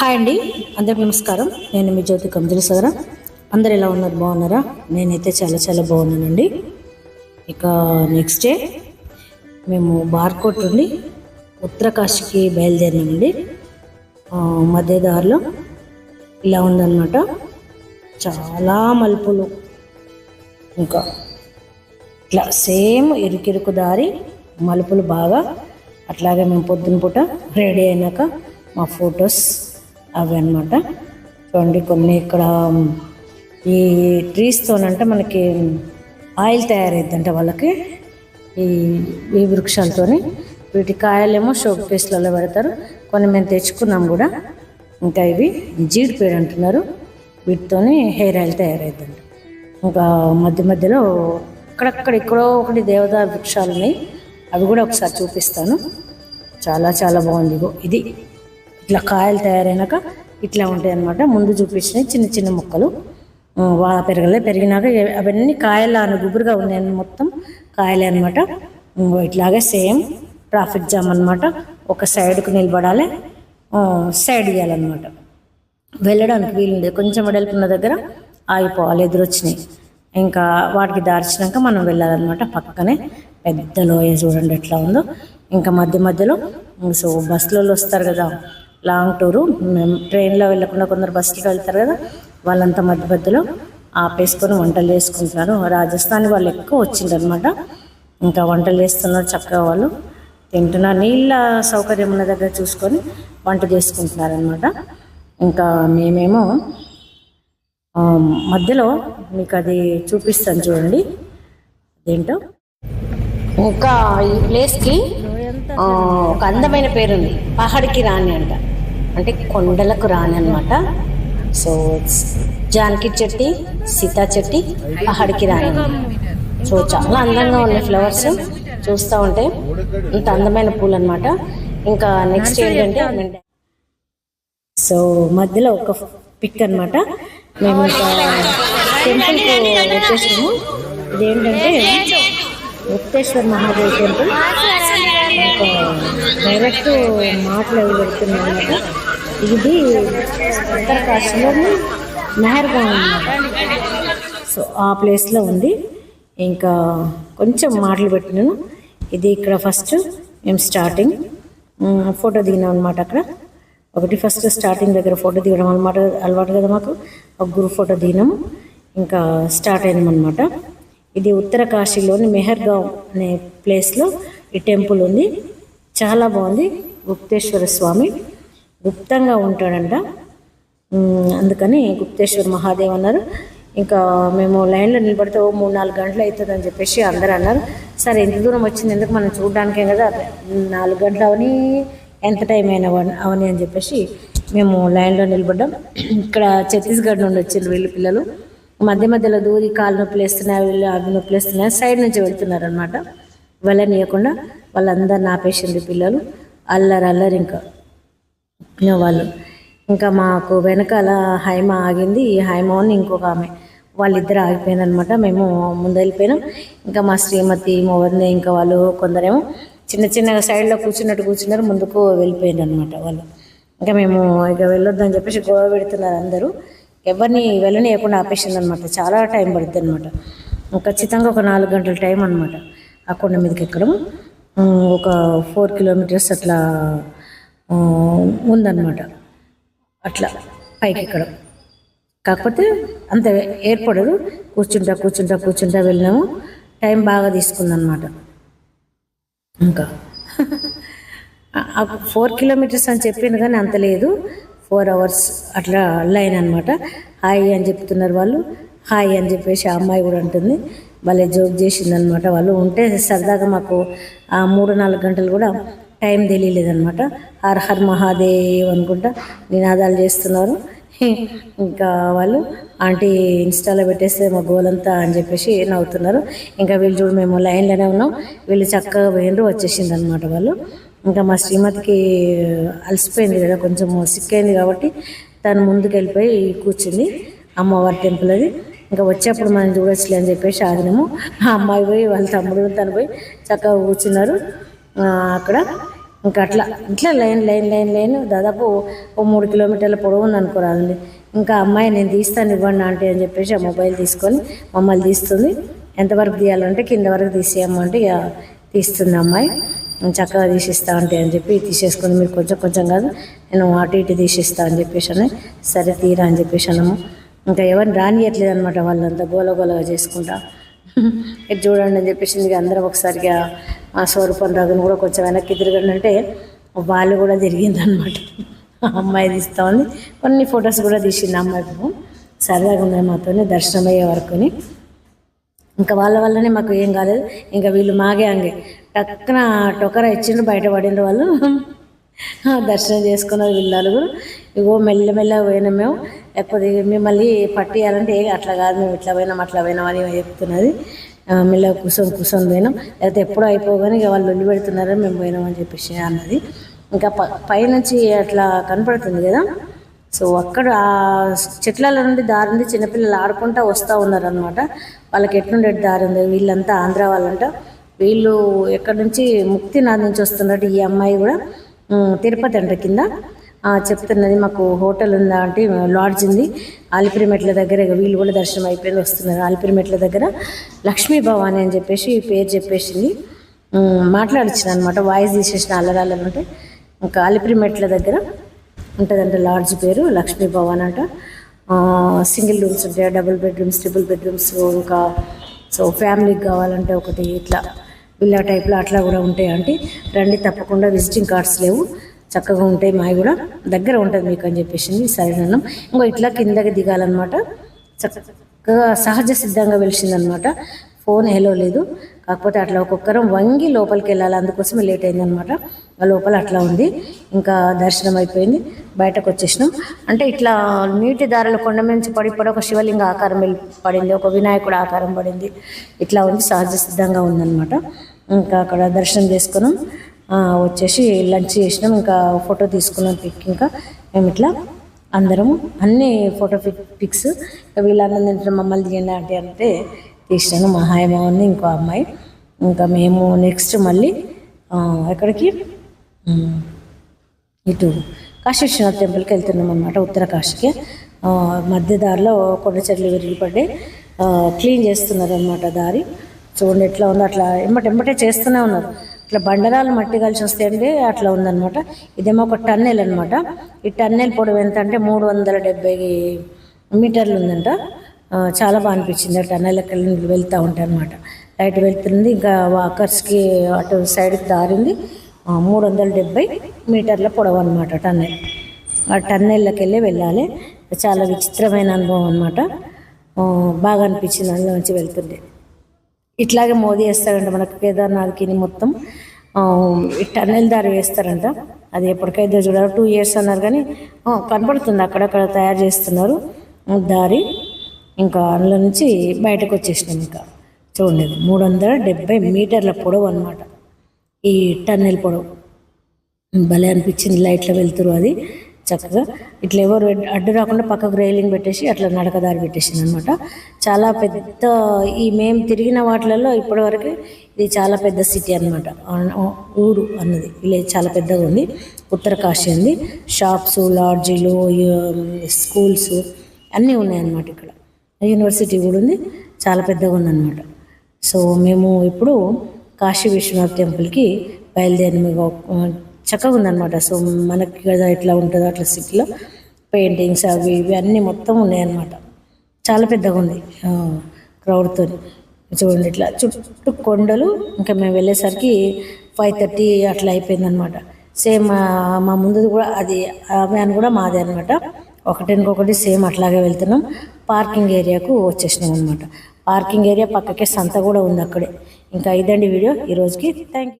Hi అండి అందరికి నమస్కారం. నేను మీ జ్యోతి కంజలి సగర. అందరు ఎలా ఉన్నారు? బాగున్నారా? నేనైతే చాలా చాలా బాగున్నానండి. ఇక నెక్స్ట్ డే మేము బార్కోట్ నుండి ఉత్తరకాశీకి బయలుదేరినామండి. మధ్యదారిలో ఇలా ఉందన్నమాట. చాలా మలుపులు. ఇంకా ఇట్లా సేమ్ ఇరుకిరుకు దారి మలుపులు బాగా. అట్లాగే మేము పొద్దున పూట రెడీ అయినాక మా ఫొటోస్ అవి అనమాట చూడండి కొన్ని ఇక్కడ ఈ ట్రీస్తోనంటే మనకి ఆయిల్ తయారైద్దంట వాళ్ళకి. ఈ ఈ వృక్షాలతోని. వీటి కాయలేమో షోక్ పీస్లలో పెడతారు. కొన్ని మేము తెచ్చుకున్నాం కూడా. ఇంకా ఇవి జీడిపేడు అంటున్నారు. వీటితోని హెయిర్ ఆయిల్ తయారైద్దంట. ఇంకా మధ్య మధ్యలో అక్కడక్కడ ఎక్కడో ఒకటి దేవదారు వృక్షాలు ఉన్నాయి అవి కూడా ఒకసారి చూపిస్తాను. చాలా చాలా బాగుంది ఇది ఇట్లా కాయలు తయారైనాక ఇట్లా ఉంటాయి అన్నమాట. ముందు చూపించినవి చిన్న చిన్న మొక్కలు. బాగా పెరగలే. పెరిగినాక అవన్నీ కాయలు అని గుబురుగా ఉన్నాయి మొత్తం కాయలే అనమాట ఇట్లాగే సేమ్ ట్రాఫిక్ జామ్ అనమాట ఒక సైడ్కు నిలబడాలి. సైడ్ ఇవ్వాలన్నమాట వెళ్ళడానికి వీలుండేది కొంచెం వెడల్పున్న దగ్గర ఆగిపోవాలి ఎదురొచ్చినాయి ఇంకా వాటికి దార్చినాక మనం వెళ్ళాలన్నమాట పక్కనే. పెద్ద లోయ చూడండి ఎట్లా ఉందో. ఇంకా మధ్య మధ్యలో సో బస్సులలో వస్తారు కదా లాంగ్ టూరు. మేము ట్రైన్లో వెళ్ళకుండా కొందరు బస్సులో వెళ్తారు కదా వాళ్ళంతా మధ్య మధ్యలో ఆపేసుకొని వంటలు చేసుకుంటున్నారు రాజస్థాన్ వాళ్ళు ఎక్కువ వచ్చిందనమాట ఇంకా వంటలు చేస్తున్నారు చక్కగా వాళ్ళు. తింటున్నారు నీళ్ళ సౌకర్యం ఉన్న దగ్గర చూసుకొని వంట చేసుకుంటున్నారనమాట ఇంకా మేమేమో మధ్యలో మీకు అది చూపిస్తాను చూడండి. అదేంటో? ఇంకా ఈ ప్లేస్కి ఒక అందమైన పేరుంది. పహాడికి రాణి అంట. అంటే కొండలకు రాణి అనమాట సో జానకి చెట్టి సీతా చెట్టి పహాడికి రాణి సో చాలా అందంగా ఉన్నాయి ఫ్లవర్స్. చూస్తూ ఉంటే ఇంత అందమైన పూలు అనమాట ఇంకా నెక్స్ట్ ఏంటంటే సో మధ్యలో ఒక పిక్ అన్నమాట. మేము ఇంకా టెంపుల్కి వచ్చేసాము. ఇదేంటంటే ముక్తేశ్వర్ మహాదేవ్ టెంపుల్ డైరెక్ట్ మాటలు ఎవరు పెడుతున్నాయి అనమాట ఇది ఉత్తరకాశీలోని మెహర్గా అన్నమాట. సో ఆ ప్లేస్లో ఉంది. ఇంకా కొంచెం మాటలు పెట్టినాను. ఇది ఇక్కడ ఫస్ట్ మేము స్టార్టింగ్. ఫోటో దిగినాం అనమాట అక్కడ. ఒకటి ఫస్ట్ స్టార్టింగ్ దగ్గర ఫోటో దిగడం అనమాట అలవాటు కదా మాకు. ఒక గురు ఫోటో దిగినాము. ఇంకా స్టార్ట్ అయినాం అనమాట ఇది ఉత్తరకాశీలోని మెహర్గావ్ అనే ప్లేస్లో ఈ టెంపుల్ ఉంది. చాలా బాగుంది. గుప్తేశ్వర స్వామి గుప్తంగా ఉంటాడంట. అందుకని గుప్తేశ్వర మహాదేవ్ అన్నారు. ఇంకా మేము లైన్లో నిలబడితే ఓ మూడు నాలుగు గంటలు అవుతుంది అని చెప్పేసి అందరూ అన్నారు. సరే ఎంత దూరం వచ్చింది ఎందుకు మనం చూడడానికే కదా? నాలుగు గంటలు అవని ఎంత టైం అయినా అవని అని చెప్పేసి మేము లైన్లో నిలబడ్డాం. ఇక్కడ ఛత్తీస్గఢ్ నుండి వచ్చిండ్రు వీళ్ళు పిల్లలు. మధ్య మధ్యలో దూరి కాలు నొప్పులు వేస్తున్నాయి వీళ్ళు అవి నొప్పులు వేస్తున్నాయి సైడ్ నుంచి వెళ్తున్నారు అనమాట వెళ్ళనీయకుండా వాళ్ళందరిని ఆపేసింది పిల్లలు. అల్లరి అల్లరి ఇంకా. వాళ్ళు. ఇంకా మాకు వెనకాల హైమ ఆగింది. ఈ హైమ అని ఇంకొక ఆమె. వాళ్ళిద్దరు ఆగిపోయిందనమాట మేము ముందు వెళ్ళిపోయినాం ఇంకా మా శ్రీమతి మోవర్ని ఇంకా వాళ్ళు కొందరేమో చిన్న చిన్నగా సైడ్లో కూర్చున్నట్టు కూర్చున్నారు. ముందుకు వెళ్ళిపోయింది అనమాట వాళ్ళు. ఇంకా మేము ఇక వెళ్ళొద్దని చెప్పేసి గోవా పెడుతున్నారు అందరూ. ఎవరిని వెళ్ళనీయకుండా ఆపేసింది అనమాట చాలా టైం పడుతుంది అనమాట ఖచ్చితంగా ఒక నాలుగు గంటల టైం అనమాట. ఆ కొండ మీదకి ఎక్కడం ఒక ఫోర్ కిలోమీటర్స్ అట్లా ఉందన్నమాట. అట్లా పైకి ఎక్కడం. కాకపోతే అంత ఏర్పడదు. కూర్చుంటా కూర్చుంటా కూర్చుంటా వెళ్ళినాము. టైం బాగా తీసుకుందనమాట ఇంకా. ఫోర్ కిలోమీటర్స్ అని చెప్పింది కానీ అంత లేదు. ఫోర్ అవర్స్ అట్లా లైన్ అనమాట హాయ్ అని చెప్తున్నారు వాళ్ళు. హాయ్ అని చెప్పేసి ఆ అమ్మాయి కూడా ఉంటుంది భలే జోక్ చేసిందనమాట వాళ్ళు. ఉంటే సరదాగా మాకు ఆ మూడు నాలుగు గంటలు కూడా టైం తెలియలేదనమాట హర్ హర్ మహాదేవ్ అనుకుంటా నినాదాలు చేస్తున్నారు. ఇంకా వాళ్ళు ఆంటీ ఇన్స్టాలో పెట్టేస్తే మా గోలంతా అని చెప్పేసి నవ్వుతున్నారు. ఇంకా వీళ్ళు చూడు మేము లైన్లోనే ఉన్నాం. వీళ్ళు చక్కగా పోయినరు వచ్చేసింది అనమాట వాళ్ళు. ఇంకా మా శ్రీమతికి అలసిపోయింది కదా కొంచెం సిక్ అయింది కాబట్టి తను ముందుకు వెళ్ళిపోయి కూర్చుంది అమ్మవారి టెంపుల్ అది. ఇంకా వచ్చేప్పుడు మనం చూడొచ్చులే అని చెప్పేసి ఆగినాము. ఆ అమ్మాయి పోయి వాళ్ళ తమ్ముడు తను పోయి చక్కగా కూర్చున్నారు. అక్కడ ఇంకా అట్లా ఇట్లా లైన్ లైన్ లైన్ లైన్ దాదాపు ఓ మూడు కిలోమీటర్ల పొడవు ఉంది అనుకోరాదండి ఇంకా అమ్మాయి నేను తీస్తాను ఇవ్వండి అంటే అని చెప్పేసి ఆ మొబైల్ తీసుకొని మమ్మల్ని తీస్తుంది. ఎంతవరకు తీయాలంటే కింద వరకు తీసేయమంటే ఇక తీస్తుంది అమ్మాయి. చక్కగా తీసిస్తా అంటే అని చెప్పి తీసేసుకుని మీరు కొంచెం కొంచెం కాదు నేను అటు ఇటు తీసిస్తా అని చెప్పేసి అని సరే తీరా అని చెప్పేసి అన్నాము. ఇంకా ఎవరిని రానియట్లేదు అనమాట వాళ్ళంతా గోలగోలగా చేసుకుంటా. ఇది చూడండి అని చెప్పేసి ఇక అందరం ఒకసారిగా మా స్వరూపం రఘును కూడా కొంచెం వెనక్కి తిరగండి అంటే వాళ్ళు కూడా తిరిగింది అనమాట అమ్మాయి తీస్తూ ఉంది. కొన్ని ఫొటోస్ కూడా తీసింది అమ్మాయి పాపం. సరదాగా ఉన్నాయి మాతోనే దర్శనం అయ్యే వరకుని. ఇంకా వాళ్ళ వల్లనే మాకు ఏం కాలేదు. ఇంకా వీళ్ళు మాగే అంగే. టక్కున టొకర ఇచ్చిండ్రు బయట వాళ్ళు. దర్శనం చేసుకున్నారు వీళ్ళు ఇగో మెల్లమెల్లగా పోయినాం మేము. లేకపోతే మిమ్మల్ని పట్టియాలంటే ఏ అట్లా కాదు మేము ఇట్లా పోయినాం అట్లా పోయినాం అని చెప్తున్నది. మెల్లగా కూర్చొని కూర్చొని పోయినాం. లేకపోతే ఎప్పుడో అయిపోగానే ఇక వాళ్ళు ఒళ్ళు పెడుతున్నారని మేము పోయినాం అని చెప్పేసి అన్నది. ఇంకా ప పైనుంచి అట్లా కనపడుతుంది కదా. సో అక్కడ ఆ చెట్ల నుండి దారి ఉంది చిన్నపిల్లలు ఆడుకుంటా వస్తూ ఉన్నారనమాట వాళ్ళకి ఎట్లుండే దారి ఉంది? వీళ్ళంతా ఆంధ్ర వాళ్ళంట. వీళ్ళు ఎక్కడి నుంచి? ముక్తినాథ్ నుంచి వస్తున్నట్టు ఈ అమ్మాయి కూడా. తిరుపతి అంట కింద. చెప్తున్నది మాకు హోటల్ ఉందా అంటే లాడ్జ్ ఉంది. ఆలిపిరిమెట్ల దగ్గర వీళ్ళు కూడా దర్శనం అయిపోయింది వస్తున్నారు. ఆలిపిరిమెట్ల దగ్గర లక్ష్మీ భవాని అని చెప్పేసి పేరు చెప్పేసింది. మాట్లాడిచ్చిన అనమాట వాయిస్ తీసేసిన అల్లరాలంటే ఇంకా ఆలిపిరిమెట్ల దగ్గర ఉంటుందంట లాడ్జ్ పేరు లక్ష్మీ భవాన్ అంట. సింగిల్ రూమ్స్ ఉంటాయి డబుల్ బెడ్రూమ్స్ ట్రిపుల్ బెడ్రూమ్స్ ఇంకా సో ఫ్యామిలీకి కావాలంటే ఒకటి ఇట్లా. విల్లా టైప్లో అట్లా కూడా ఉంటాయి అంటే రండి తప్పకుండా విజిటింగ్ కార్డ్స్ లేవు. చక్కగా ఉంటాయి మావి కూడా. దగ్గర ఉంటుంది మీకు అని చెప్పేసింది సరేనన్నాం ఇంకో ఇట్లా కిందకి దిగాలన్నమాట. చక్కగా సహజ సిద్ధంగా వెలిసిందనమాట ఫోన్ హెలో లేదు. కాకపోతే అట్లా ఒక్కొక్కరం వంగి లోపలికి వెళ్ళాలి. అందుకోసమే లేట్ అయిందనమాట ఆ లోపల అట్లా ఉంది. ఇంకా దర్శనం అయిపోయింది. బయటకు వచ్చేసినాం. అంటే ఇట్లా నీటి దారుల కొండ నుంచి పడి పడి ఒక శివలింగ ఆకారం పడింది. ఒక వినాయకుడు ఆకారం పడింది. ఇట్లా ఉంది. సహజ సిద్ధంగా ఉందన్నమాట. ఇంకా అక్కడ దర్శనం చేసుకున్నాం. వచ్చేసి లంచ్ చేసినాం. ఇంకా ఫోటో తీసుకున్నాం పిక్ ఇంకా. మేము ఇట్లా అందరము అన్ని ఫోటో పిక్ పిక్స్. వీళ్ళందరూ ఇంట్లో మమ్మల్ని తీయండి అంటే అంటే తీసినాను. మా హాయమ ఉంది ఇంకో అమ్మాయి. ఇంకా మేము నెక్స్ట్ మళ్ళీ ఎక్కడికి? ఇటు కాశీ విశ్వనాథ్ టెంపుల్కి వెళ్తున్నాం అనమాట ఉత్తర కాశీకి మధ్య దారిలో కొండ చెట్లు విరిగిపడి క్లీన్ చేస్తున్నారు అనమాట దారి. చూడండి ఎట్లా ఉంది అట్లా ఎంబట ఎమ్మటే చేస్తూనే ఉన్నారు. ఇట్లా బండరాలు మట్టి కలిసి వస్తాయండి అట్లా ఉందన్నమాట. ఇదేమో ఒక టన్నెల్ అనమాట ఈ టన్నెల్ పొడవు ఎంత అంటే మూడు వందల డెబ్బై మీటర్లు ఉందంట. చాలా బాగా అనిపించింది. ఆ టన్నెల్కి వెళ్ళి వెళ్తూ ఉంటాయి అనమాట లైట్ వెళ్తుంది ఇంకా వాకర్స్కి అటు సైడ్కి దారింది. మూడు వందల డెబ్బై మీటర్ల పొడవు అనమాట టన్నెల్. ఆ టన్నెల్లోకి వెళ్ళి వెళ్ళాలి. చాలా విచిత్రమైన అనుభవం అనమాట బాగా అనిపించింది అందులో నుంచి వెళ్తుండే ఇట్లాగే మోదీ వేస్తారంట మనకు కేదార్నాథ్కి మొత్తం. టన్నెల్ దారి వేస్తారంట. అది ఎప్పటికైతే చూడాలి టూ ఇయర్స్ అన్నారు కానీ కనపడుతుంది. అక్కడక్కడ తయారు చేస్తున్నారు దారి. ఇంకా అందులో నుంచి బయటకు వచ్చేసినాం ఇంకా. చూడండి మూడు వందల డెబ్బై మీటర్ల పొడవు అనమాట ఈ టన్నెల్ పొడవు. భలే అనిపించింది లైట్లో వెళ్తురు అది. చక్కగా ఇట్లా ఎవరు అడ్డు రాకుండా పక్కకు రైలింగ్ పెట్టేసి అట్లా నడకదారి పెట్టేసింది అనమాట చాలా పెద్ద ఈ మేము తిరిగిన వాటిలలో ఇప్పటివరకు ఇది చాలా పెద్ద సిటీ అనమాట ఊరు అన్నది. విలేజ్ చాలా పెద్దగా ఉంది. ఉత్తరకాశీ ఉంది షాప్స్ లాడ్జీలు స్కూల్స్ అన్నీ ఉన్నాయన్నమాట ఇక్కడ. యూనివర్సిటీ కూడా ఉంది. చాలా పెద్దగా ఉందన్నమాట సో మేము ఇప్పుడు కాశీ విశ్వనాథ్ టెంపుల్కి బయలుదేరిన చక్కగా ఉందన్నమాట సో మనకి కదా ఎట్లా ఉంటుందో అట్లా సిటీలో పెయింటింగ్స్ అవి ఇవి అన్నీ మొత్తం ఉన్నాయన్నమాట. చాలా పెద్దగా ఉంది క్రౌడ్తో చూడండి ఇట్లా చుట్టూ కొండలు ఇంకా మేము వెళ్ళేసరికి ఫైవ్ థర్టీ అట్లా అయిపోయిందనమాట సేమ్ మా ముందు కూడా అది ఆ వ్యాన్ కూడా మాదే అనమాట ఒకటినకొకటి సేమ్ అట్లాగే వెళ్తున్నాం. పార్కింగ్ ఏరియాకు వచ్చేసినాం అనమాట పార్కింగ్ ఏరియా పక్కకే సంత కూడా ఉంది అక్కడే. ఇంకా ఇదండి వీడియో. ఈ రోజుకి థ్యాంక్